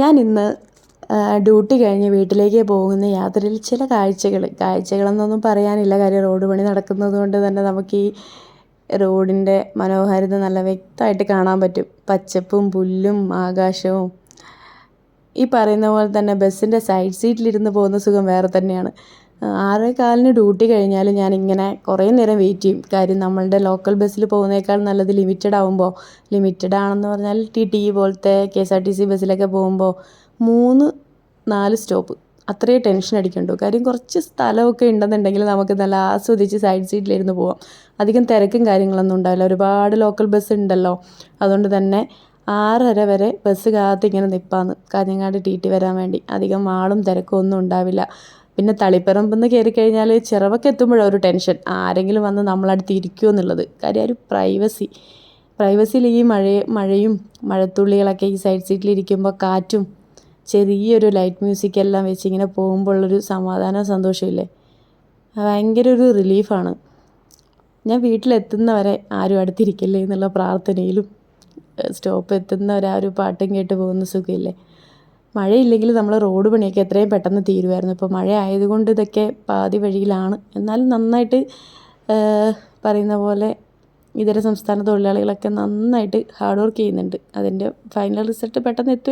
ഞാൻ ഇന്ന് ഡ്യൂട്ടി കഴിഞ്ഞ് വീട്ടിലേക്ക് പോകുന്ന യാത്രയിൽ ചില കാഴ്ചകൾ കാഴ്ചകളെന്നൊന്നും പറയാനില്ല. കാര്യം റോഡ് പണി നടക്കുന്നത് കൊണ്ട് തന്നെ നമുക്ക് ഈ റോഡിന്റെ മനോഹാരിത നല്ല വ്യക്തമായിട്ട് കാണാൻ പറ്റും. പച്ചപ്പും പുല്ലും ആകാശവും. ഈ പറയുന്ന പോലെ തന്നെ ബസ്സിന്റെ സൈഡ് സീറ്റിലിരുന്ന് പോകുന്ന സുഖം വേറെ തന്നെയാണ്. ആറേ കാലിന് ഡ്യൂട്ടി കഴിഞ്ഞാലും ഞാനിങ്ങനെ കുറേ നേരം വെയിറ്റ് ചെയ്യും. കാര്യം നമ്മളുടെ ലോക്കൽ ബസ്സിൽ പോകുന്നേക്കാൾ നല്ലത് ലിമിറ്റഡ് ആകുമ്പോൾ ലിമിറ്റഡ് ആണെന്ന് പറഞ്ഞാൽ ടി ടി പോലത്തെ K S R T C ബസ്സിലൊക്കെ പോകുമ്പോൾ മൂന്ന് നാല് സ്റ്റോപ്പ്. അത്രയേ ടെൻഷൻ അടിക്കണ്ടു. കാര്യം കുറച്ച് സ്ഥലമൊക്കെ ഉണ്ടെന്നുണ്ടെങ്കിൽ നമുക്ക് നല്ല ആസ്വദിച്ച് സൈഡ് സീറ്റിലിരുന്ന് പോവാം. അധികം തിരക്കും കാര്യങ്ങളൊന്നും ഉണ്ടാവില്ല. ഒരുപാട് ലോക്കൽ ബസ് ഉണ്ടല്ലോ. അതുകൊണ്ട് തന്നെ ആറര വരെ ബസ് കാത്ത് ഇങ്ങനെ നിൽപ്പാന്ന് കാഞ്ഞങ്ങാട് ടി ടി വരാൻ വേണ്ടി. അധികം ആളും തിരക്കും ഒന്നും ഉണ്ടാവില്ല. പിന്നെ തളിപ്പറമ്പിൽ നിന്ന് കയറി കഴിഞ്ഞാൽ ചിറവൊക്കെ എത്തുമ്പോഴാണ് ഒരു ടെൻഷൻ. ആരെങ്കിലും വന്ന് നമ്മളടുത്ത് ഇരിക്കുമോ എന്നുള്ളത്. കാര്യം ഒരു പ്രൈവസി. പ്രൈവസിയിൽ ഈ മഴ മഴയും മഴത്തുള്ളികളൊക്കെ ഈ സൈഡ് സീറ്റിലിരിക്കുമ്പോൾ കാറ്റും ചെറിയൊരു ലൈറ്റ് മ്യൂസിക് എല്ലാം വെച്ച് ഇങ്ങനെ പോകുമ്പോൾ ഉള്ളൊരു സമാധാനവും സന്തോഷമില്ലേ ഭയങ്കര ഒരു റിലീഫാണ്. ഞാൻ വീട്ടിലെത്തുന്നവരെ ആരും അടുത്തിരിക്കില്ലേ എന്നുള്ള പ്രാർത്ഥനയിലും സ്റ്റോപ്പ് എത്തുന്നവരെ ആ ഒരു പാട്ടും കേട്ട് പോകുന്ന സുഖമില്ലേ? മഴയില്ലെങ്കിൽ നമ്മൾ റോഡ് പണിയൊക്കെ എത്രയും പെട്ടെന്ന് തീരുമായിരുന്നു ഇപ്പോൾ മഴ ആയതുകൊണ്ട് ഇതൊക്കെ പാതി വഴിയിലാണ്. എന്നാലും നന്നായിട്ട് പറയുന്ന പോലെ ഇതര സംസ്ഥാന തൊഴിലാളികളൊക്കെ നന്നായിട്ട് ഹാർഡ് വർക്ക് ചെയ്യുന്നുണ്ട്. അതിന്റെ ഫൈനൽ റിസൾട്ട് പെട്ടെന്ന് എത്തുമായിരിക്കും